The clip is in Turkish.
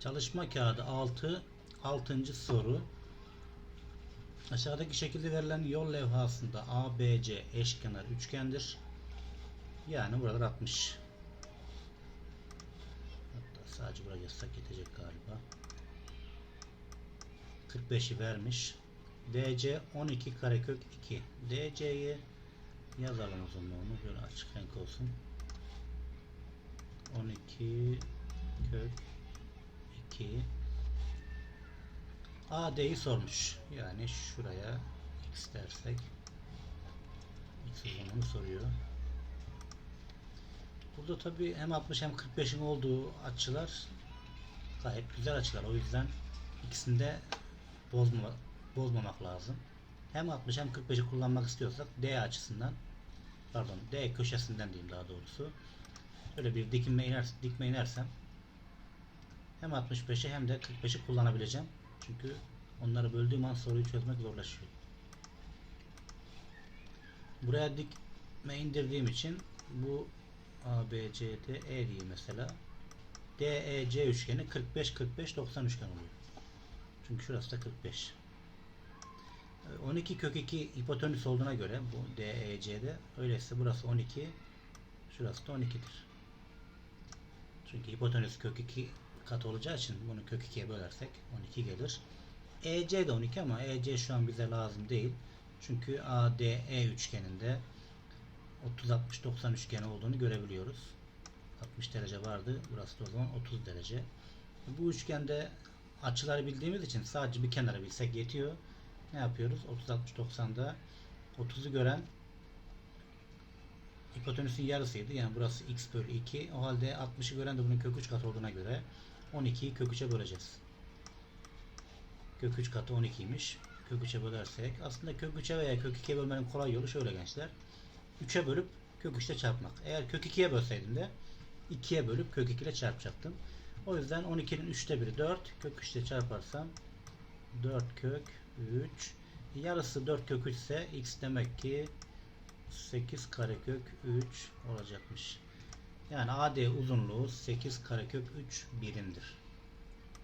Çalışma kağıdı 6 6. soru. Aşağıdaki şekilde verilen yol levhasında ABC eşkenar üçgendir. Yani buralar 60. Hatta sadece buraya yazsak yetecek galiba. 45'i vermiş. DC 12 karekök 2. DC'yi yazalım o zaman onu. Böyle açık renk olsun. 12 kök 2 AD'yi sormuş. Yani şuraya x dersek x uzunluğunu soruyor. Burada tabi hem 60 hem 45'in olduğu açılar gayet güzel açılar. O yüzden ikisini de bozma, bozmamak lazım. Hem 60 hem 45'i kullanmak istiyorsak D açısından pardon D köşesinden diyeyim daha doğrusu. Öyle bir dikme iner, dikme inersem hem 65'i hem de 45'i kullanabileceğim. Çünkü onları böldüğüm an soruyu çözmek zorlaşıyor. Buraya dikme indirdiğim için bu A, B, C, D, E diyeyim mesela. D, E, C üçgeni 45, 45, 90 üçgen oluyor. Çünkü şurası da 45. 12 kök 2 hipotenüs olduğuna göre bu D, E, C'de öyleyse burası 12 şurası da 12'dir. Çünkü hipotenüs kök 2 kat olacağı için bunu kök 2'ye bölersek 12 gelir. EC de 12 ama EC şu an bize lazım değil. Çünkü ADE üçgeninde 30 60 90 üçgeni olduğunu görebiliyoruz. 60 derece vardı. Burası da o zaman 30 derece. Bu üçgende açıları bildiğimiz için sadece bir kenarı bilsek yetiyor. Ne yapıyoruz? 30 60 90'da 30'u gören hipotenüsün yarısıydı. Yani burası x bölü 2. O halde 60'ı gören de bunun kök 3 katı olduğuna göre 12'yi kök 3'e böleceğiz. Kök 3 katı 12'ymiş. Kök 3'e bölersek aslında kök 3'e veya kök 2'ye bölmenin kolay yolu şöyle gençler. 3'e bölüp kök 3'te çarpmak. Eğer kök 2'ye bölseydim de 2'ye bölüp kök 2 ile çarpacaktım. O yüzden 12'nin 3'te biri 4. Kök 3 ile çarparsam 4 kök 3. Yarısı 4 kök 3 ise x demek ki 8 karekök 3 olacakmış. Yani AD uzunluğu 8 karekök 3 birimdir.